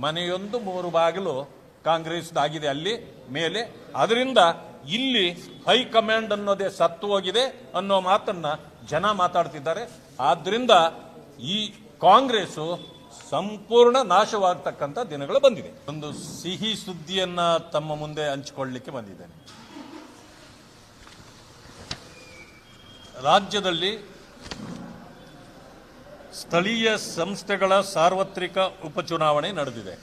ಮನೆಯೊಂದು ಮೂರು ಬಾಗಿಲು ಕಾಂಗ್ರೆಸ್ದಾಗಿದೆ ಅಲ್ಲಿ, ಮೇಲೆ. ಅದರಿಂದ ಇಲ್ಲಿ ಹೈಕಮಾಂಡ್ ಅನ್ನೋದೇ ಸತ್ತು ಹೋಗಿದೆ ಅನ್ನೋ ಮಾತನ್ನ ಜನ ಮಾತಾಡ್ತಿದ್ದಾರೆ. ಆದ್ರಿಂದ ಈ ಕಾಂಗ್ರೆಸ್ ಸಂಪೂರ್ಣ ನಾಶವಾಗ್ತಕ್ಕಂಥ ದಿನಗಳು ಬಂದಿದೆ. ಒಂದು ಸಿಹಿ ಸುದ್ದಿಯನ್ನ ತಮ್ಮ ಮುಂದೆ ಹಂಚಿಕೊಳ್ಳಲಿಕ್ಕೆ ಬಂದಿದ್ದೇನೆ. ರಾಜ್ಯದಲ್ಲಿ ಸ್ಥಳೀಯ ಸಂಸ್ಥೆಗಳ ಸಾರ್ವತ್ರಿಕ ಉಪಚುನಾವಣೆ ನಡೆದಿದೆ.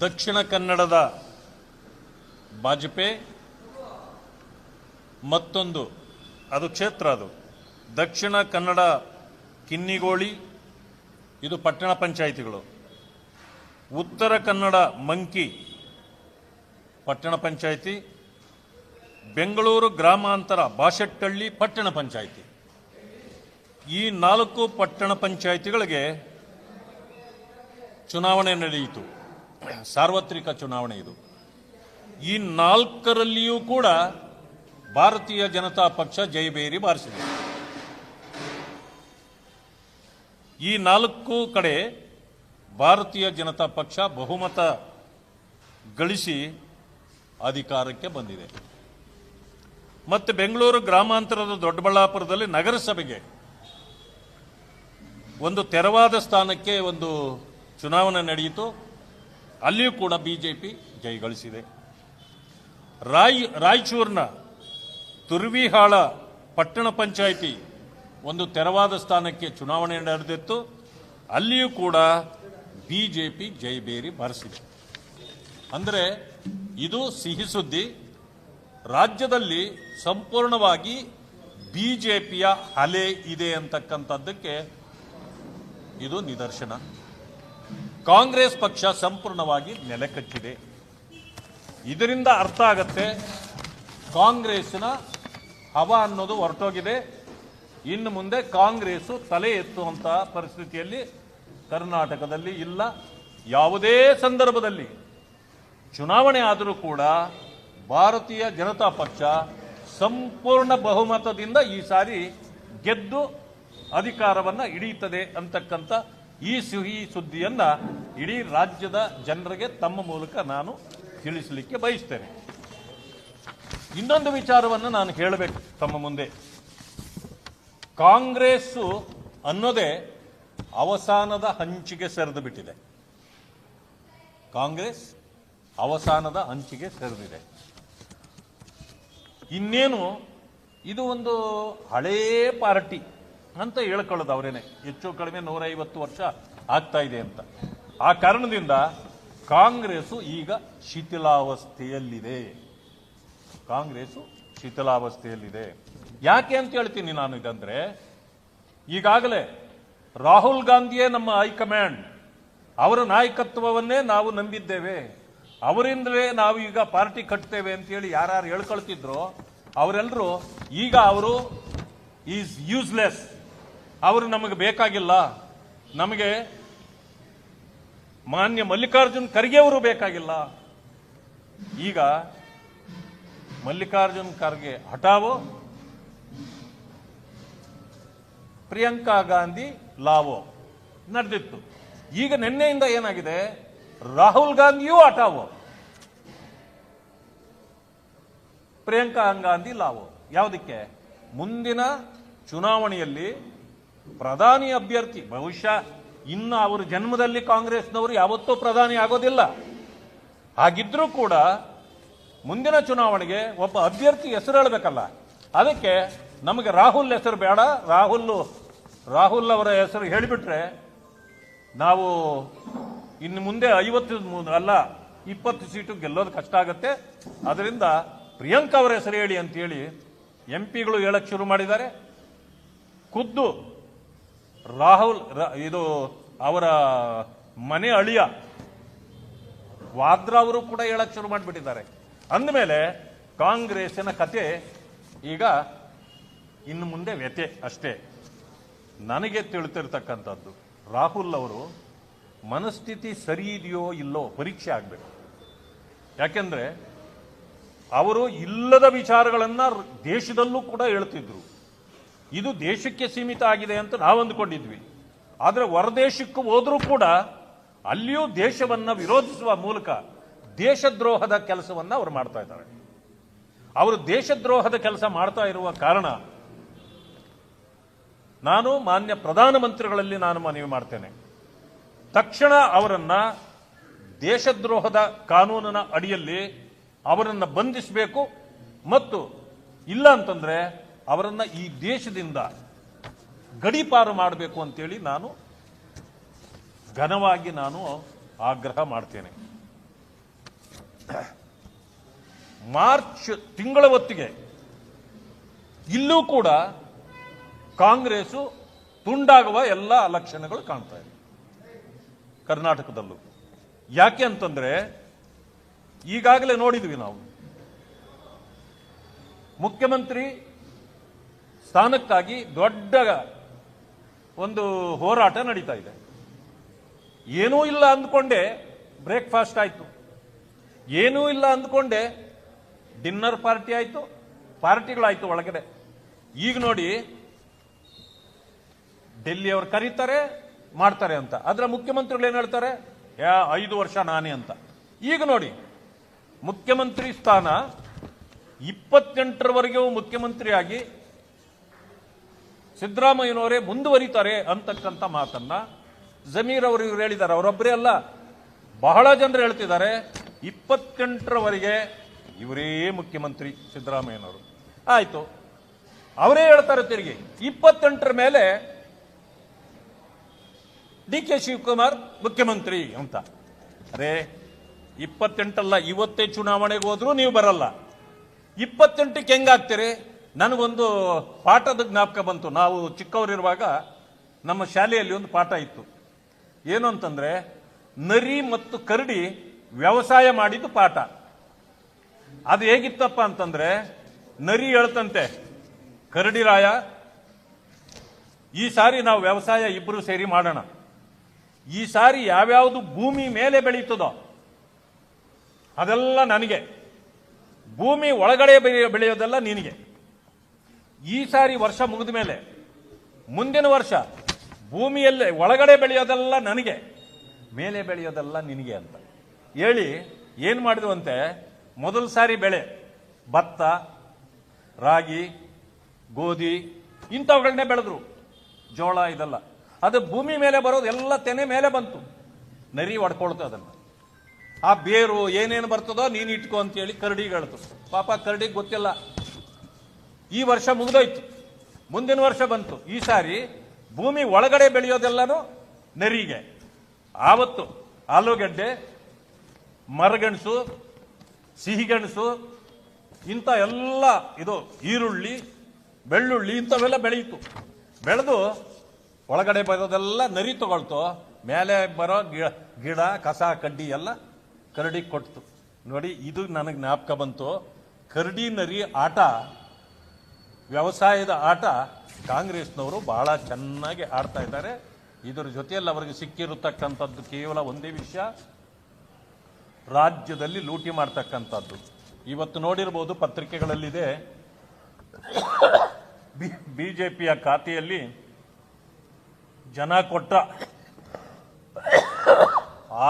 ದಕ್ಷಿಣ ಕನ್ನಡದ ಬಾಜಪೆ, ಮತ್ತೊಂದು, ಅದು ಕ್ಷೇತ್ರ ಅದು. ದಕ್ಷಿಣ ಕನ್ನಡ ಕಿನ್ನಿಗೋಳಿ, ಇದು ಪಟ್ಟಣ ಪಂಚಾಯಿತಿಗಳು. ಉತ್ತರ ಕನ್ನಡ ಮಂಕಿ, ಪಟ್ಟಣ ಪಂಚಾಯಿತಿ. ಬೆಂಗಳೂರು ಗ್ರಾಮಾಂತರ ಬಾಶೆಟ್ಟಳ್ಳಿ ಪಟ್ಟಣ ಪಂಚಾಯಿತಿ. ಈ ನಾಲ್ಕು ಪಟ್ಟಣ ಪಂಚಾಯಿತಿಗಳಿಗೆ ಚುನಾವಣೆ ನಡೆಯಿತು. ಸಾರ್ವತ್ರಿಕ ಚುನಾವಣೆ ಇದು. ಈ ನಾಲ್ಕರಲ್ಲಿಯೂ ಕೂಡ ಭಾರತೀಯ ಜನತಾ ಪಕ್ಷ ಜಯಬೇರಿ ಬಾರಿಸಿದೆ. ಈ ನಾಲ್ಕು ಕಡೆ ಭಾರತೀಯ ಜನತಾ ಪಕ್ಷ ಬಹುಮತ ಗಳಿಸಿ ಅಧಿಕಾರಕ್ಕೆ ಬಂದಿದೆ. ಮತ್ತು ಬೆಂಗಳೂರು ಗ್ರಾಮಾಂತರದ ದೊಡ್ಡಬಳ್ಳಾಪುರದಲ್ಲಿ ನಗರಸಭೆಗೆ ಒಂದು ತೆರವಾದ ಸ್ಥಾನಕ್ಕೆ ಒಂದು ಚುನಾವಣೆ ನಡೆಯಿತು. ಅಲ್ಲಿಯೂ ಕೂಡ ಬಿ ಜೆ ಬಿಜೆಪಿ ಜಯಗಳಿಸಿದೆ ರಾಯ್, ರಾಯಚೂರಿನ ತುರ್ವಿಹಾಳ ಪಟ್ಟಣ ಪಂಚಾಯಿತಿ ಒಂದು ತೆರವಾದ ಸ್ಥಾನಕ್ಕೆ ಚುನಾವಣೆ ನಡೆದಿತ್ತು. ಅಲ್ಲಿಯೂ ಕೂಡ ಬಿ ಜೆ ಪಿ ಜೈಬೇರಿ ಬಾರಿಸಿದೆ. ಅಂದರೆ ಇದು ಸಿಹಿ ಸುದ್ದಿ. ರಾಜ್ಯದಲ್ಲಿ ಸಂಪೂರ್ಣವಾಗಿ ಬಿ ಜೆ ಪಿಯ ಅಲೆ ಇದೆ ಅಂತಕ್ಕಂಥದ್ದಕ್ಕೆ ಇದು ನಿದರ್ಶನ. ಕಾಂಗ್ರೆಸ್ ಪಕ್ಷ ಸಂಪೂರ್ಣವಾಗಿ ನೆಲಕಚ್ಚಿದೆ. ಇದರಿಂದ ಅರ್ಥ ಆಗತ್ತೆ ಕಾಂಗ್ರೆಸ್ನ ಹವ ಅನ್ನೋದು ಹೊರಟೋಗಿದೆ. ಇನ್ನು ಮುಂದೆ ಕಾಂಗ್ರೆಸ್ಸು ತಲೆ ಎತ್ತುವಂತಹ ಪರಿಸ್ಥಿತಿಯಲ್ಲಿ ಕರ್ನಾಟಕದಲ್ಲಿ ಇಲ್ಲ. ಯಾವುದೇ ಸಂದರ್ಭದಲ್ಲಿ ಚುನಾವಣೆ ಆದರೂ ಕೂಡ ಭಾರತೀಯ ಜನತಾ ಪಕ್ಷ ಸಂಪೂರ್ಣ ಬಹುಮತದಿಂದ ಈ ಸಾರಿ ಗೆದ್ದು ಅಧಿಕಾರವನ್ನ ಹಿಡಿಯುತ್ತದೆ ಅಂತಕ್ಕಂಥ ಈ ಸಿಹಿ ಸುದ್ದಿಯನ್ನ ಇಡೀ ರಾಜ್ಯದ ಜನರಿಗೆ ತಮ್ಮ ಮೂಲಕ ನಾನು ತಿಳಿಸಲಿಕ್ಕೆ ಬಯಸ್ತೇನೆ. ಇನ್ನೊಂದು ವಿಚಾರವನ್ನು ನಾನು ಹೇಳಬೇಕು ತಮ್ಮ ಮುಂದೆ. ಕಾಂಗ್ರೆಸ್ಸು ಅನ್ನೋದೇ ಅವಸಾನದ ಹಂಚಿಗೆ ಸೆರೆದು ಬಿಟ್ಟಿದೆ ಕಾಂಗ್ರೆಸ್ ಅವಸಾನದ ಹಂಚಿಗೆ ಸೆರೆದಿದೆ. ಇನ್ನೇನು, ಇದು ಒಂದು ಹಳೇ ಪಾರ್ಟಿ. ಅಂತ ಹೇಳ್ಕೊಳ್ಳೋದು ಅವರೇನೆ. ಹೆಚ್ಚು ಕಡಿಮೆ ನೂರೈವತ್ತು ವರ್ಷ ಆಗ್ತಾ ಇದೆ ಅಂತ. ಆ ಕಾರಣದಿಂದ ಕಾಂಗ್ರೆಸ್ ಈಗ ಶಿಥಿಲಾವಸ್ಥೆಯಲ್ಲಿದೆ. ಕಾಂಗ್ರೆಸ್ ಶಿಥಿಲಾವಸ್ಥೆಯಲ್ಲಿದೆ. ಯಾಕೆ ಅಂತ ಹೇಳ್ತೀನಿ ನಾನು ಇದಂದ್ರೆ, ಈಗಾಗಲೇ ರಾಹುಲ್ ಗಾಂಧಿಯೇ ನಮ್ಮ ಹೈಕಮಾಂಡ್ ಅವರ ನಾಯಕತ್ವವನ್ನೇ ನಾವು ನಂಬಿದ್ದೇವೆ. ಅವರಿಂದಲೇ ನಾವು ಈಗ ಪಾರ್ಟಿ ಕಟ್ತೇವೆ ಅಂತೇಳಿ ಯಾರ್ಯಾರು ಹೇಳ್ಕೊಳ್ತಿದ್ರು ಅವರೆಲ್ಲರೂ ಈಗ ಅವರು ಈಸ್ ಯೂಸ್ಲೆಸ್. ಅವರು ನಮಗೆ ಬೇಕಾಗಿಲ್ಲ. ನಮಗೆ ಮಾನ್ಯ ಮಲ್ಲಿಕಾರ್ಜುನ್ ಖರ್ಗೆ ಅವರು ಬೇಕಾಗಿಲ್ಲ. ಈಗ ಮಲ್ಲಿಕಾರ್ಜುನ್ ಖರ್ಗೆ ಹಟಾವೋ ಪ್ರಿಯಾಂಕಾ ಗಾಂಧಿ ಲಾವೋ ನಡೆದಿತ್ತು. ಈಗ ನಿನ್ನೆಯಿಂದ ಏನಾಗಿದೆ? ರಾಹುಲ್ ಗಾಂಧಿಯೂ ಹಟಾವೋ ಪ್ರಿಯಾಂಕಾ ಗಾಂಧಿ ಲಾವೋ. ಯಾವುದಕ್ಕೆ? ಮುಂದಿನ ಚುನಾವಣೆಯಲ್ಲಿ ಪ್ರಧಾನಿ ಅಭ್ಯರ್ಥಿ, ಬಹುಶಃ ಇನ್ನು ಅವರ ಜನ್ಮದಲ್ಲಿ ಕಾಂಗ್ರೆಸ್ನವರು ಯಾವತ್ತೂ ಪ್ರಧಾನಿ ಆಗೋದಿಲ್ಲ. ಹಾಗಿದ್ರೂ ಕೂಡ ಮುಂದಿನ ಚುನಾವಣೆಗೆ ಒಬ್ಬ ಅಭ್ಯರ್ಥಿ ಹೆಸರು ಹೇಳಬೇಕಲ್ಲ, ಅದಕ್ಕೆ ನಮಗೆ ರಾಹುಲ್ ಹೆಸರು ಬೇಡ. ರಾಹುಲ್ ರಾಹುಲ್ ಅವರ ಹೆಸರು ಹೇಳಿಬಿಟ್ರೆ ನಾವು ಇನ್ನು ಮುಂದೆ ಐವತ್ತು ಅಲ್ಲ, ಇಪ್ಪತ್ತು ಸೀಟು ಗೆಲ್ಲೋದು ಕಷ್ಟ ಆಗುತ್ತೆ. ಅದರಿಂದ ಪ್ರಿಯಾಂಕಾ ಅವರ ಹೆಸರು ಹೇಳಿ ಅಂತೇಳಿ ಎಂ ಪಿಗಳು ಹೇಳಕ್ ಶುರು ಮಾಡಿದ್ದಾರೆ. ಖುದ್ದು ರಾಹುಲ್ ಇದು ಅವರ ಮನೆ ಅಳಿಯ. ವಾದ್ರಾ ಅವರು ಕೂಡ ಹೇಳಕ್ ಶುರು ಮಾಡಿಬಿಟ್ಟಿದ್ದಾರೆ. ಅಂದಮೇಲೆ ಕಾಂಗ್ರೆಸ್ಸಿನ ಕತೆ ಈಗ ಇನ್ನು ಮುಂದೆ ವ್ಯತೆ ಅಷ್ಟೇ. ನನಗೆ ತಿಳಿತಿರ್ತಕ್ಕಂಥದ್ದು, ರಾಹುಲ್ ಅವರು ಮನಸ್ಥಿತಿ ಸರಿ ಇದೆಯೋ ಇಲ್ಲೋ ಪರೀಕ್ಷೆ ಆಗಬೇಕು. ಯಾಕೆಂದ್ರೆ ಅವರು ಇಲ್ಲದ ವಿಚಾರಗಳನ್ನು ದೇಶದಲ್ಲೂ ಕೂಡ ಹೇಳ್ತಿದ್ರು. ಇದು ದೇಶಕ್ಕೆ ಸೀಮಿತ ಆಗಿದೆ ಅಂತ ನಾವು ಅಂದುಕೊಂಡಿದ್ವಿ. ಆದರೆ ಹೊರದೇಶಕ್ಕೆ ಹೋದರೂ ಕೂಡ ಅಲ್ಲಿಯೂ ದೇಶವನ್ನು ವಿರೋಧಿಸುವ ಮೂಲಕ ದೇಶದ್ರೋಹದ ಕೆಲಸವನ್ನು ಅವರು ಮಾಡ್ತಾ ಇದ್ದಾರೆ. ಅವರು ದೇಶದ್ರೋಹದ ಕೆಲಸ ಮಾಡ್ತಾ ಇರುವ ಕಾರಣ ನಾನು ಮಾನ್ಯ ಪ್ರಧಾನಮಂತ್ರಿಗಳಲ್ಲಿ ನಾನು ಮನವಿ ಮಾಡ್ತೇನೆ. ತಕ್ಷಣ ಅವರನ್ನ ದೇಶದ್ರೋಹದ ಕಾನೂನಿನ ಅಡಿಯಲ್ಲಿ ಅವರನ್ನು ಬಂಧಿಸಬೇಕು ಮತ್ತು ಇಲ್ಲ ಅಂತಂದ್ರೆ ಅವರನ್ನ ಈ ದೇಶದಿಂದ ಗಡಿಪಾರು ಮಾಡಬೇಕು ಅಂತೇಳಿ ನಾನು ಘನವಾಗಿ ನಾನು ಆಗ್ರಹ ಮಾಡ್ತೇನೆ. ಮಾರ್ಚ್ ತಿಂಗಳ ಹೊತ್ತಿಗೆ ಇಲ್ಲೂ ಕೂಡ ಕಾಂಗ್ರೆಸ್ಸು ತುಂಡಾಗುವ ಎಲ್ಲ ಲಕ್ಷಣಗಳು ಕಾಣ್ತಾ ಇದೆ. ಕರ್ನಾಟಕದಲ್ಲೂ. ಯಾಕೆ ಅಂತಂದ್ರೆ ಈಗಾಗಲೇ ನೋಡಿದ್ವಿ ನಾವು. ಮುಖ್ಯಮಂತ್ರಿ ಸ್ಥಾನಕ್ಕಾಗಿ ದೊಡ್ಡ ಒಂದು ಹೋರಾಟ ನಡೀತಾ ಇದೆ. ಏನೂ ಇಲ್ಲ ಅಂದ್ಕೊಂಡೆ ಬ್ರೇಕ್ಫಾಸ್ಟ್ ಆಯಿತು. ಏನೂ ಇಲ್ಲ ಅಂದ್ಕೊಂಡೆ ಡಿನ್ನರ್ ಪಾರ್ಟಿ ಆಯಿತು, ಪಾರ್ಟಿಗಳಾಯಿತು ಒಳಗಡೆ. ಈಗ ನೋಡಿ ಡೆಲ್ಲಿ ಅವ್ರು ಕರೀತಾರೆ, ಮಾಡ್ತಾರೆ ಅಂತ. ಅದರ ಮುಖ್ಯಮಂತ್ರಿಗಳು ಏನು ಹೇಳ್ತಾರೆ? ಯಾ, ಐದು ವರ್ಷ ನಾನೇ ಅಂತ. ಈಗ ನೋಡಿ, ಮುಖ್ಯಮಂತ್ರಿ ಸ್ಥಾನ ಇಪ್ಪತ್ತೆಂಟರವರೆಗೂ ಮುಖ್ಯಮಂತ್ರಿಯಾಗಿ ಸಿದ್ದರಾಮಯ್ಯನವರೇ ಮುಂದುವರಿತಾರೆ ಅಂತಕ್ಕಂಥ ಮಾತನ್ನ ಜಮೀರ್ ಅವರು ಇವ್ರು ಹೇಳಿದ್ದಾರೆ. ಅವರೊಬ್ಬರೇ ಅಲ್ಲ. ಬಹಳ ಜನರು ಹೇಳ್ತಿದ್ದಾರೆ, ಇಪ್ಪತ್ತೆಂಟರವರೆಗೆ ಇವರೇ ಮುಖ್ಯಮಂತ್ರಿ ಸಿದ್ದರಾಮಯ್ಯನವರು. ಆಯಿತು. ಅವರೇ ಹೇಳ್ತಾರೆ ತಿರುಗಿ, ಇಪ್ಪತ್ತೆಂಟರ ಮೇಲೆ ಡಿ ಕೆ ಶಿವಕುಮಾರ್ ಮುಖ್ಯಮಂತ್ರಿ ಅಂತ. ಅರೇ, ಇಪ್ಪತ್ತೆಂಟಲ್ಲ, ಇವತ್ತೇ ಚುನಾವಣೆಗೆ ಹೋದ್ರೂ ನೀವು ಬರಲ್ಲ. ಇಪ್ಪತ್ತೆಂಟಕ್ಕೆ ಹೆಂಗಾಗ್ತೀರಿ? ನನಗೊಂದು ಪಾಠದ ಜ್ಞಾಪಕ ಬಂತು. ನಾವು ಚಿಕ್ಕವರಿರುವಾಗ ನಮ್ಮ ಶಾಲೆಯಲ್ಲಿ ಒಂದು ಪಾಠ ಇತ್ತು. ಏನು ಅಂತಂದರೆ, ನರಿ ಮತ್ತು ಕರಡಿ ವ್ಯವಸಾಯ ಮಾಡಿದ್ದು ಪಾಠ. ಅದು ಹೇಗಿತ್ತಪ್ಪ ಅಂತಂದರೆ, ನರಿ ಹೇಳ್ತಂತೆ ಕರಡಿ ರಾಯ, ಈ ಸಾರಿ ನಾವು ವ್ಯವಸಾಯ ಇಬ್ಬರು ಸೇರಿ ಮಾಡೋಣ. ಈ ಸಾರಿ ಯಾವ್ಯಾವುದು ಭೂಮಿ ಮೇಲೆ ಬೆಳೀತದೋ, ಅದೆಲ್ಲ ನನಗೆ. ಭೂಮಿ ಒಳಗಡೆ ಬೆಳೆಯ- ಬೆಳೆಯೋದೆಲ್ಲ ನಿನಗೆ. ಈ ಸಾರಿ ವರ್ಷ ಮುಗಿದ ಮೇಲೆ, ಮುಂದಿನ ವರ್ಷ ಭೂಮಿಯಲ್ಲೇ ಒಳಗಡೆ ಬೆಳೆಯೋದೆಲ್ಲ ನನಗೆ, ಮೇಲೆ ಬೆಳೆಯೋದೆಲ್ಲ ನಿನಗೆ ಅಂತ. ಹೇಳಿ, ಏನು ಮಾಡಿದ್ವಂತೆ ಮೊದಲ ಸಾರಿ ಬೆಳೆ, ಭತ್ತ, ರಾಗಿ, ಗೋಧಿ ಇಂಥವುಗಳನ್ನೇ ಬೆಳೆದ್ರು. ಜೋಳ ಇದೆಲ್ಲ. ಅದು ಭೂಮಿ ಮೇಲೆ ಬರೋದು, ಎಲ್ಲ ತೆನೆ ಮೇಲೆ ಬಂತು. ನರಿ ಹೊಡ್ಕೊಳ್ತು ಅದನ್ನು. ಆ ಬೇರು ಏನೇನು ಬರ್ತದೋ ನೀನು ಇಟ್ಕೋ ಅಂತೇಳಿ ಕರಡಿಗೆ ಹೇಳ್ತು. ಪಾಪ ಕರಡಿಗೆ ಗೊತ್ತಿಲ್ಲ. ಈ ವರ್ಷ ಮುಗಿದೋಯ್ತು. ಮುಂದಿನ ವರ್ಷ ಬಂತು. ಈ ಸಾರಿ ಭೂಮಿ ಒಳಗಡೆ ಬೆಳೆಯೋದೆಲ್ಲನೂ ನರಿಗೆ. ಆವತ್ತು ಆಲೂಗಡ್ಡೆ, ಮರಗೆಣಸು, ಸಿಹಿಗೆಣಸು, ಇಂಥ ಎಲ್ಲ ಇದು ಈರುಳ್ಳಿ, ಬೆಳ್ಳುಳ್ಳಿ ಇಂಥವೆಲ್ಲ ಬೆಳೆಯಿತು ಬೆಳೆದು ಒಳಗಡೆ ಬರೋದೆಲ್ಲ ನರಿ ತಗೊಳ್ತು. ಮೇಲೆ ಬರೋ ಗಿಡ ಗಿಡ, ಕಸ, ಕಡ್ಡಿ ಎಲ್ಲ ಕರಡಿ ಕೊಡ್ತು ನೋಡಿ, ಇದು ನನಗೆ ಜ್ಞಾಪಕ ಬಂತು. ಕರಡಿ ನರಿ ಆಟ ವ್ಯವಸಾಯದ ಆಟ ಕಾಂಗ್ರೆಸ್ನವರು ಬಹಳ ಚೆನ್ನಾಗಿ ಆಡ್ತಾ ಇದ್ದಾರೆ. ಇದರ ಜೊತೆಯಲ್ಲಿ ಅವರಿಗೆ ಸಿಕ್ಕಿರತಕ್ಕಂಥದ್ದು ಕೇವಲ ಒಂದೇ ವಿಷಯ, ರಾಜ್ಯದಲ್ಲಿ ಲೂಟಿ ಮಾಡ್ತಕ್ಕಂಥದ್ದು. ಇವತ್ತು ನೋಡಿರ್ಬೋದು ಪತ್ರಿಕೆಗಳಲ್ಲಿದೆ, ಬಿ ಜೆ ಪಿಯ ಖಾತೆಯಲ್ಲಿ ಜನ ಕೊಟ್ಟ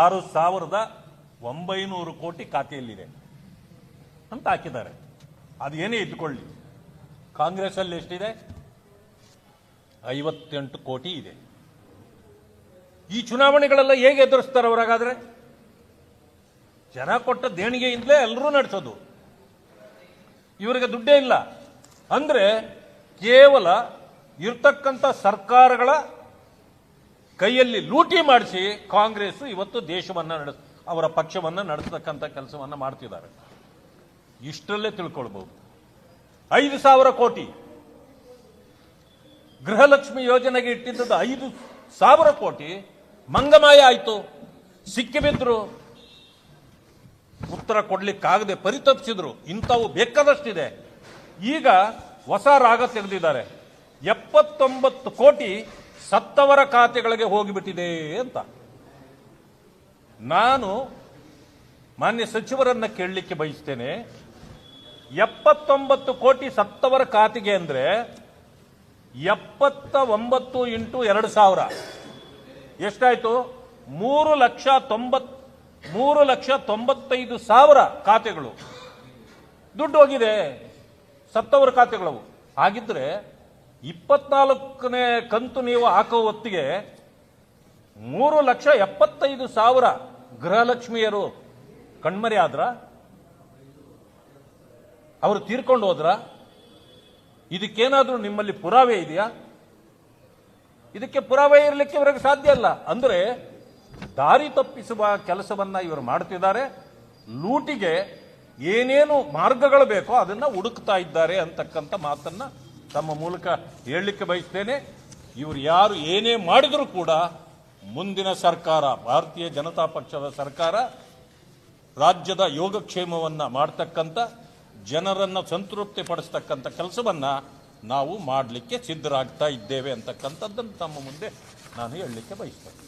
ಆರು ಸಾವಿರದ ಒಂಬೈನೂರು ಕೋಟಿ ಖಾತೆಯಲ್ಲಿದೆ ಅಂತ ಹಾಕಿದ್ದಾರೆ. ಅದೇನೇ ಇದ್ಕೊಳ್ಳಿ. ಕಾಂಗ್ರೆಸ್ ಅಲ್ಲಿ ಎಷ್ಟಿದೆ? ಐವತ್ತೆಂಟು ಕೋಟಿ ಇದೆ. ಈ ಚುನಾವಣೆಗಳೆಲ್ಲ ಹೇಗೆ ಎದುರಿಸ್ತಾರೆ ಅವರಾಗಾದ್ರೆ? ಜನ ಕೊಟ್ಟ ದೇಣಿಗೆಯಿಂದಲೇ ಎಲ್ಲರೂ ನಡೆಸೋದು. ಇವರಿಗೆ ದುಡ್ಡೇ ಇಲ್ಲ. ಅಂದ್ರೆ ಕೇವಲ ಇರ್ತಕ್ಕಂಥ ಸರ್ಕಾರಗಳ ಕೈಯಲ್ಲಿ ಲೂಟಿ ಮಾಡಿಸಿ ಕಾಂಗ್ರೆಸ್ ಇವತ್ತು ದೇಶವನ್ನ ನಡೆಸ, ಅವರ ಪಕ್ಷವನ್ನ ನಡೆಸತಕ್ಕಂಥ ಕೆಲಸವನ್ನ ಮಾಡ್ತಿದ್ದಾರೆ. ಇಷ್ಟರಲ್ಲೇ ತಿಳ್ಕೊಳ್ಬಹುದು. ಐದು ಸಾವಿರ ಕೋಟಿ. ಗೃಹಲಕ್ಷ್ಮಿ ಯೋಜನೆಗೆ ಇಟ್ಟಿದ್ದದ್ದು ಐದು ಸಾವಿರ ಕೋಟಿ. ಮಂಗಮಾಯ ಆಯಿತು. ಸಿಕ್ಕಿಬಿದ್ರು ಉತ್ತರ ಕೊಡ್ಲಿಕ್ಕಾಗದೆ ಪರಿತಪಿಸಿದ್ರು. ಇಂಥವು ಬೇಕಾದಷ್ಟಿದೆ. ಈಗ ಹೊಸ ರಾಗ ತೆಗೆದಿದ್ದಾರೆ. ಎಪ್ಪತ್ತೊಂಬತ್ತು ಕೋಟಿ ಸತ್ತವರ ಖಾತೆಗಳಿಗೆ ಹೋಗಿಬಿಟ್ಟಿದೆ ಅಂತ. ನಾನು ಮಾನ್ಯ ಸಚಿವರನ್ನ ಕೇಳಲಿಕ್ಕೆ ಬಯಸ್ತೇನೆ. ಎಪ್ಪತ್ತೊಂಬತ್ತು ಕೋಟಿ ಸತ್ತವರ ಖಾತೆಗೆ ಅಂದ್ರೆ ಎಪ್ಪತ್ತ ಒಂಬತ್ತು ಇಂಟು ಎರಡು ಸಾವಿರ. ಎಷ್ಟಾಯ್ತು? ಮೂರು ಲಕ್ಷ ತೊಂಬತ್ ಮೂರು ಲಕ್ಷ ತೊಂಬತ್ತೈದು ಸಾವಿರ ಖಾತೆಗಳು. ದುಡ್ಡು ಹೋಗಿದೆ. ಸತ್ತವರ ಖಾತೆಗಳವು. ಹಾಗಿದ್ರೆ ಇಪ್ಪತ್ನಾಲ್ಕನೇ ಕಂತು ನೀವು ಹಾಕೋ ಹೊತ್ತಿಗೆ ಮೂರು ಲಕ್ಷ ಎಪ್ಪತ್ತೈದು ಸಾವಿರ ಗೃಹಲಕ್ಷ್ಮಿಯರು ಕಣ್ಮರೆ ಆದ್ರ? ಅವರು ತೀರ್ಕೊಂಡು ಹೋದ್ರ? ಇದಕ್ಕೇನಾದರೂ ನಿಮ್ಮಲ್ಲಿ ಪುರಾವೆ ಇದೆಯಾ? ಇದಕ್ಕೆ ಪುರಾವೆ ಇರಲಿಕ್ಕೆ ಇವರಿಗೆ ಸಾಧ್ಯ ಇಲ್ಲ ಅಂದರೆ ದಾರಿ ತಪ್ಪಿಸುವ ಕೆಲಸವನ್ನ ಇವರು ಮಾಡ್ತಿದ್ದಾರೆ. ಲೂಟಿಗೆ ಏನೇನು ಮಾರ್ಗಗಳು ಬೇಕೋ ಅದನ್ನ ಹುಡುಕ್ತಾ ಇದ್ದಾರೆ ಅಂತಕ್ಕಂಥ ಮಾತನ್ನ ತಮ್ಮ ಮೂಲಕ ಹೇಳಲಿಕ್ಕೆ ಬಯಸ್ತೇನೆ. ಇವರು ಯಾರು ಏನೇ ಮಾಡಿದರೂ ಕೂಡ ಮುಂದಿನ ಸರ್ಕಾರ, ಭಾರತೀಯ ಜನತಾ ಪಕ್ಷದ ಸರ್ಕಾರ, ರಾಜ್ಯದ ಯೋಗಕ್ಷೇಮವನ್ನು ಮಾಡ್ತಕ್ಕಂಥ ಜನರನ್ನ ಸಂತೃಪ್ತಿ ಪಡಿಸ್ತಕ್ಕಂಥ ಕೆಲಸವನ್ನು ನಾವು ಮಾಡಲಿಕ್ಕೆ ಸಿದ್ಧರಾಗ್ತಾ ಇದ್ದೇವೆ ಅಂತಕ್ಕಂಥದ್ದನ್ನು ತಮ್ಮ ಮುಂದೆ ನಾನು ಹೇಳಲಿಕ್ಕೆ ಬಯಸ್ತೇನೆ.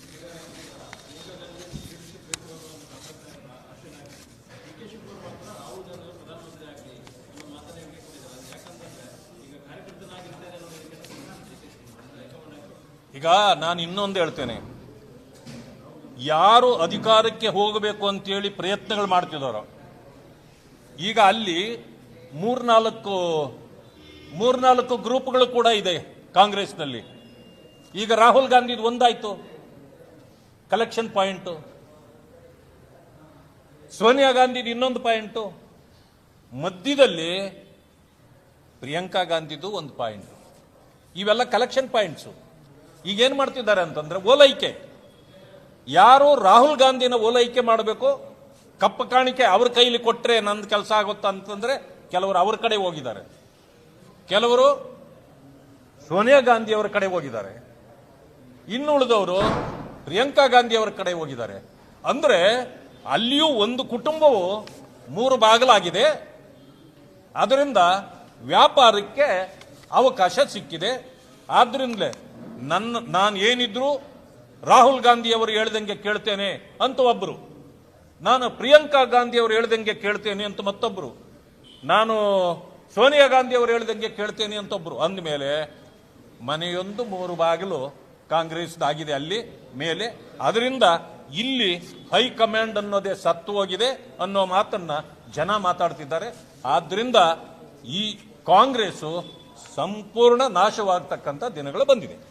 ಈಗ ನಾನು ಇನ್ನೊಂದು ಹೇಳ್ತೇನೆ. ಯಾರು ಅಧಿಕಾರಕ್ಕೆ ಹೋಗಬೇಕು ಅಂತೇಳಿ ಪ್ರಯತ್ನಗಳು ಮಾಡ್ತಿದ್ದಾರೋ ಈಗ ಅಲ್ಲಿ ಮೂರ್ನಾಲ್ಕು ಮೂರ್ನಾಲ್ಕು ಗ್ರೂಪ್ಗಳು ಕೂಡ ಇದೆ ಕಾಂಗ್ರೆಸ್ನಲ್ಲಿ. ಈಗ ರಾಹುಲ್ ಗಾಂಧಿದು ಒಂದಾಯ್ತು. ಕಲೆಕ್ಷನ್ ಪಾಯಿಂಟು ಸೋನಿಯಾ ಗಾಂಧಿದು ಇನ್ನೊಂದು ಪಾಯಿಂಟು ಮಧ್ಯದಲ್ಲಿ ಪ್ರಿಯಾಂಕಾ ಗಾಂಧಿದು ಒಂದು ಪಾಯಿಂಟ್ ಇವೆಲ್ಲ ಕಲೆಕ್ಷನ್ ಪಾಯಿಂಟ್ಸು ಈಗೇನು ಮಾಡ್ತಿದ್ದಾರೆ ಅಂತಂದ್ರೆ ಓಲೈಕೆ. ಯಾರು ರಾಹುಲ್ ಗಾಂಧಿನ ಓಲೈಕೆ ಮಾಡಬೇಕು? ಕಪ್ಪ ಕಾಣಿಕೆ ಅವ್ರ ಕೈಲಿ ಕೊಟ್ಟರೆ ನಂದು ಕೆಲಸ ಆಗುತ್ತಾ ಅಂತಂದ್ರೆ ಕೆಲವರು ಅವ್ರ ಕಡೆ ಹೋಗಿದ್ದಾರೆ. ಕೆಲವರು ಸೋನಿಯಾ ಗಾಂಧಿ ಅವರ ಕಡೆ ಹೋಗಿದ್ದಾರೆ. ಇನ್ನು ಉಳಿದವರು ಪ್ರಿಯಾಂಕಾ ಗಾಂಧಿ ಅವರ ಕಡೆ ಹೋಗಿದ್ದಾರೆ. ಅಂದ್ರೆ ಅಲ್ಲಿಯೂ ಒಂದು ಕುಟುಂಬವು ಮೂರು ಬಾಗಲಾಗಿದೆ. ಅದರಿಂದ ವ್ಯಾಪಾರಕ್ಕೆ ಅವಕಾಶ ಸಿಕ್ಕಿದೆ. ಆದ್ರಿಂದಲೇ ನನ್ನ, ನಾನು ಏನಿದ್ರು ರಾಹುಲ್ ಗಾಂಧಿ ಅವರು ಹೇಳ್ದಂಗೆ ಕೇಳ್ತೇನೆ ಅಂತ ಒಬ್ಬರು ನಾನು ಪ್ರಿಯಾಂಕಾ ಗಾಂಧಿ ಅವರು ಹೇಳ್ದಂಗೆ ಕೇಳ್ತೇನೆ ಅಂತ ಮತ್ತೊಬ್ಬರು ನಾನು ಸೋನಿಯಾ ಗಾಂಧಿ ಅವರು ಹೇಳ್ದಂಗೆ ಕೇಳ್ತೇನೆ ಅಂತ ಒಬ್ರು. ಅಂದಮೇಲೆ ಮನೆಯೊಂದು ಮೂರು ಬಾಗಿಲು ಕಾಂಗ್ರೆಸ್ದಾಗಿದೆ ಅಲ್ಲಿ, ಮೇಲೆ. ಅದರಿಂದ ಇಲ್ಲಿ ಹೈಕಮಾಂಡ್ ಅನ್ನೋದೇ ಸತ್ತು ಹೋಗಿದೆ ಅನ್ನೋ ಮಾತನ್ನ ಜನ ಮಾತಾಡ್ತಿದ್ದಾರೆ. ಆದ್ರಿಂದ ಈ ಕಾಂಗ್ರೆಸ್ ಸಂಪೂರ್ಣ ನಾಶವಾಗ್ತಕ್ಕಂಥ ದಿನಗಳು ಬಂದಿದೆ.